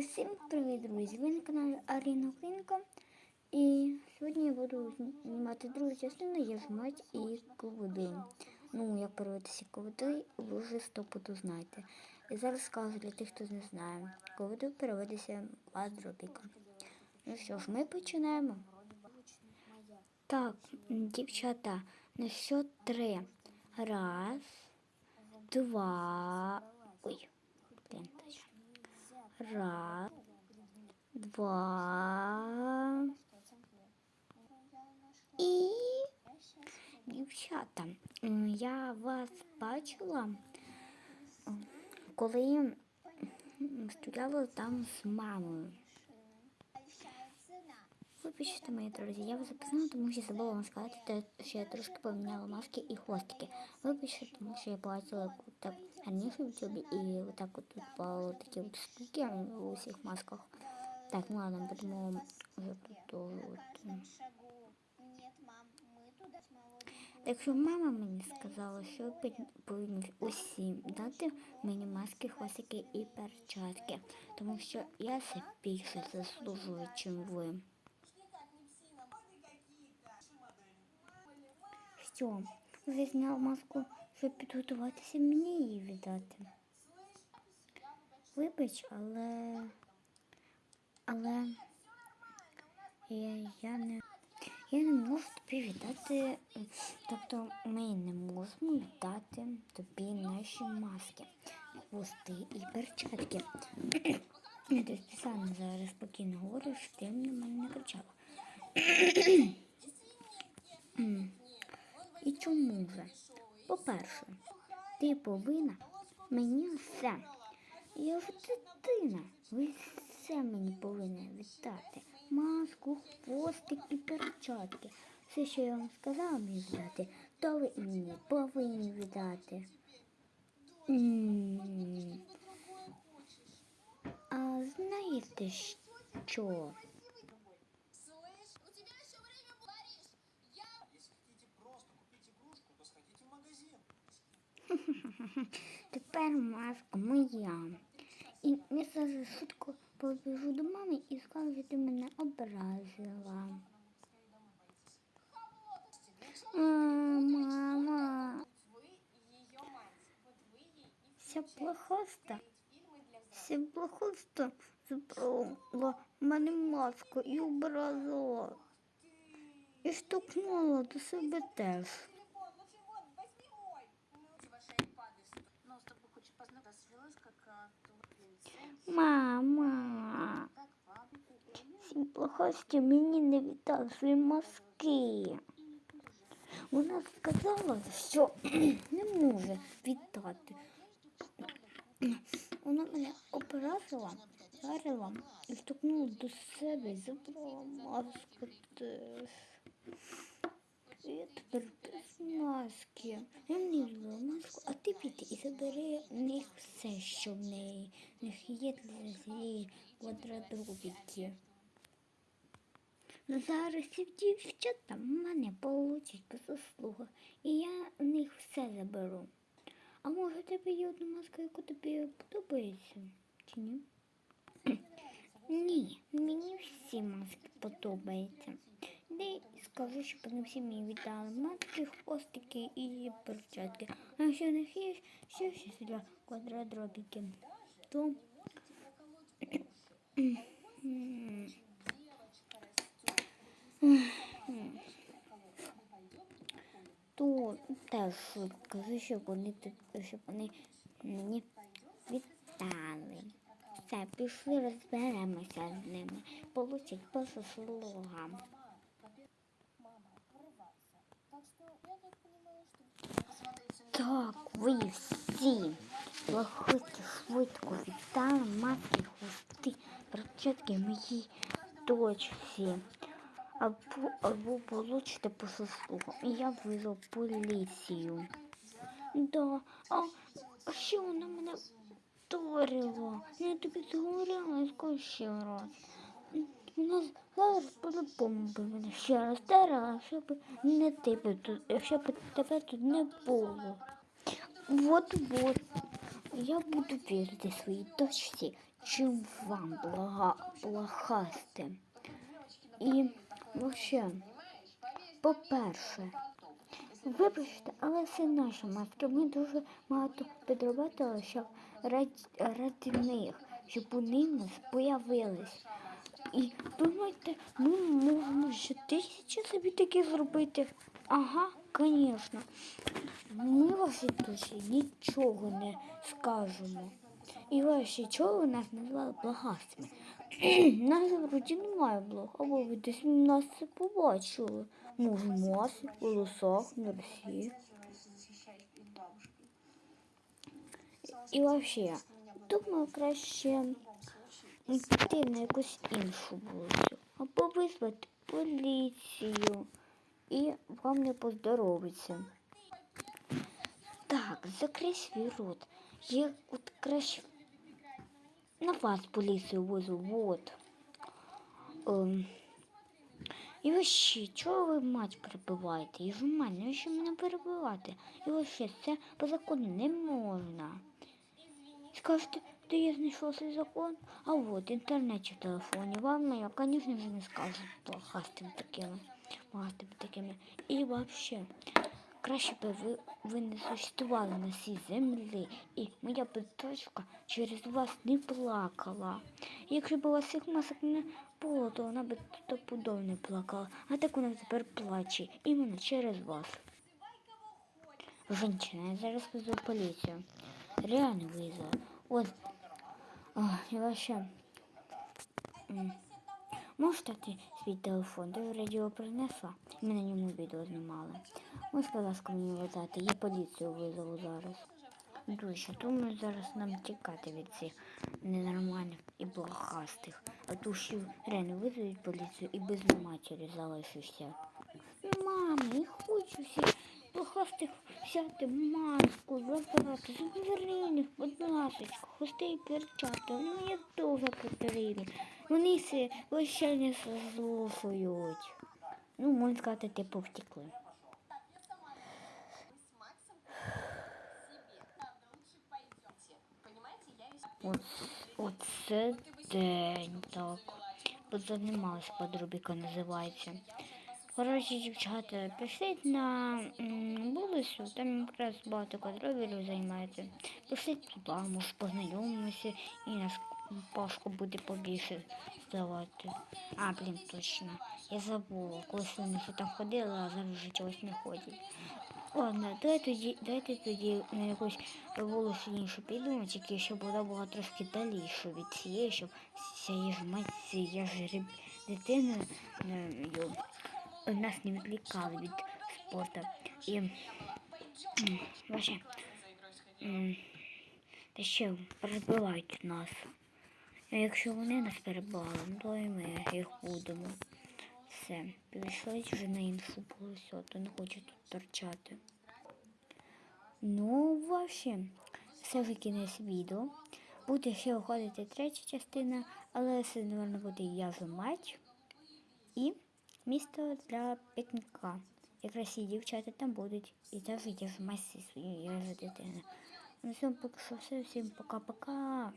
Всім привіт, друзі! Ви на каналі Аріна Українка. І сьогодні я буду знімати другу частину, знімати і ководи. Ну, як переводитися ководи, ви вже стопуду знаєте. І зараз скажу для тих, хто не знає. Ководи переводиться квадропіка. Ну що ж, ми починаємо. Так, дівчата, на що три. Раз, два. Ой, блін. Раз, два. І дівчата, я вас бачила, коли стояла там з мамою. Вибачте, мої друзі, я вас записала, тому що забула вам сказати, що я трошки поміняла маски і хвостики. Вибачте, тому що я бачила так раніше в ютубі і отак от тут по такі от штуки у усіх масках. Так, ну ладно, будемо вже продовжувати. Так що мама мені сказала, що ви пов- повинні усім дати мені маски, хвостики і перчатки, тому що я це більше заслужую, чим ви. Що, вже зняв маску, щоб підготуватися мені її віддати. Вибач, але. Але я, я не. Я не можу тобі віддати, тобто ми не можемо віддати тобі наші маски, хвости і перчатки. Я тобі спеціально зараз спокійно говорю, щоб ти мене не кричала. І чому же? По-перше, ти повинна мені все. Я ж дитина. Ви все мені повинні віддати. Маску, хвостик і перчатки. Все, що я вам сказала мені віддати, то ви і мені повинні віддати. А знаєте що? Тепер маска моя. І я зараз швидко побіжу до мами і скажу, що ти мене образила. А, мама, вы ее мать. Вот вы ей и вся плохоста, фильмы для взрослых. вся плохоста забрала в мене маску і образила. І штовхнула до себе теж. Плохості мені не віддали свої маски. Вона сказала, що не може віддати. Вона мене образила, вдарила і штовхнула до себе і забрала маску. Я тепер без маски. Я не взяла маску, а ти піди і забери в них все, що в неї. В них є для цієї квадратробіки. Зараз ці дівчата в мене получать по заслугах, і я в них все заберу. А може тебе є одна маска, яка тобі подобається? Чи ні? Ні, мені всі маски подобаються. Де скажу, щоб вони всі мені віддали маски, хвостики і перчатки. А якщо не є ще щось для квадратробіки, то то теж кажу, щоб вони тут, щоб вони мені віддали. Все, пішли розберемося з ними. Получить по заслугам. Так, ви всі виходьте швидко віддали маски, хвости, перчатки моїй дочці. Або, або получите по заслугам. І я визвав поліцію. Да, а, а що вона мене вдарила? Я тобі зговорила, я скажу ще раз. Вона зараз по-любому мене ще раз вдарила, щоб не тебе тут, щоб тебе тут не було. Вот-вот. Я буду вірити своїй дочці, чим вам блага, благасти. І вообще, по-перше, вибачте, але це наша матка. Ми дуже багато підробили, щоб раді, ради них, щоб вони в появились. І думаєте, ми можемо ще тисячі собі такі зробити? Ага, звісно. Ми вашій дочі нічого не скажемо. І ваші чого нас назвали благастими? Нас вроді немає благ, або ви десь нас це побачили. Може, в масі, в волосах, на Росії. І взагалі, думаю, краще йти на якусь іншу вулицю. Або визвати поліцію. І вам не поздоровиться. Так, закрий свій рот. Я от краще на вас поліцію везу, вот. Ем. І вообще, чого ви мать перебиваєте? І мать, навіщо мене перебивати? І вообще, це по закону не можна. Скажете, де я знайшов цей закон? А от інтернет чи в телефоні. Вам я, звісно ж, не скажу плохастим такими, плохастим такими. І вообще, краще би ви, ви не существували на цій землі, і моя б дочка через вас не плакала. Якщо б у вас цих масок не було, то вона б стопудово не плакала. А так вона тепер плаче, іменно через вас. Женщина, я зараз везу поліцію. Реально вызова. Вот. А, и вообще. М, Можеш дати свій телефон? Ти радіо принесла? Ми на ньому відео знімали. Можеш, будь ласка, мені видати. Я поліцію визову зараз. Дуже, думаю, зараз нам тікати від цих ненормальних і блохастих. А то ще реально визовуть поліцію і без матері залишишся. Мама, я хочу всіх блохастих взяти маску, забрати, забери їх, будь ласка, хусти і перчати, вони мені дуже потрібні. Вони все лише не слухають. Ну, можна сказати, типу втекли. оце день так. Позанімалась подробіка називається. Коротше, дівчата, пишіть на вулицю, там якраз багато квадробілів займається. Пишіть туди, може познайомимося і нас Пашку буде побільше здавати. А, блін, точно. Я забула, колись вони ще там ходили, а зараз вже чогось не ходять. Ладно, давайте тоді, давайте тоді на якусь вулицю іншу підемо, тільки щоб вона була трошки даліше від цієї, щоб цієї ж мать, цієї ж дитини е, йо, нас не відвлікали від спорту. І м, та ще перебивають нас. Якщо вони нас перебивали, ну, то і ми їх будемо. Все, пішли вже на іншу а то не хочу тут торчати. Ну, вообще, все вже кінець відео. Буде ще виходити третя частина, але це, напевно, буде я за мать і місто для пікніка. Якраз і дівчата там будуть. І теж я зі своєю дитина. На цьому поки що все. Всім пока-пока.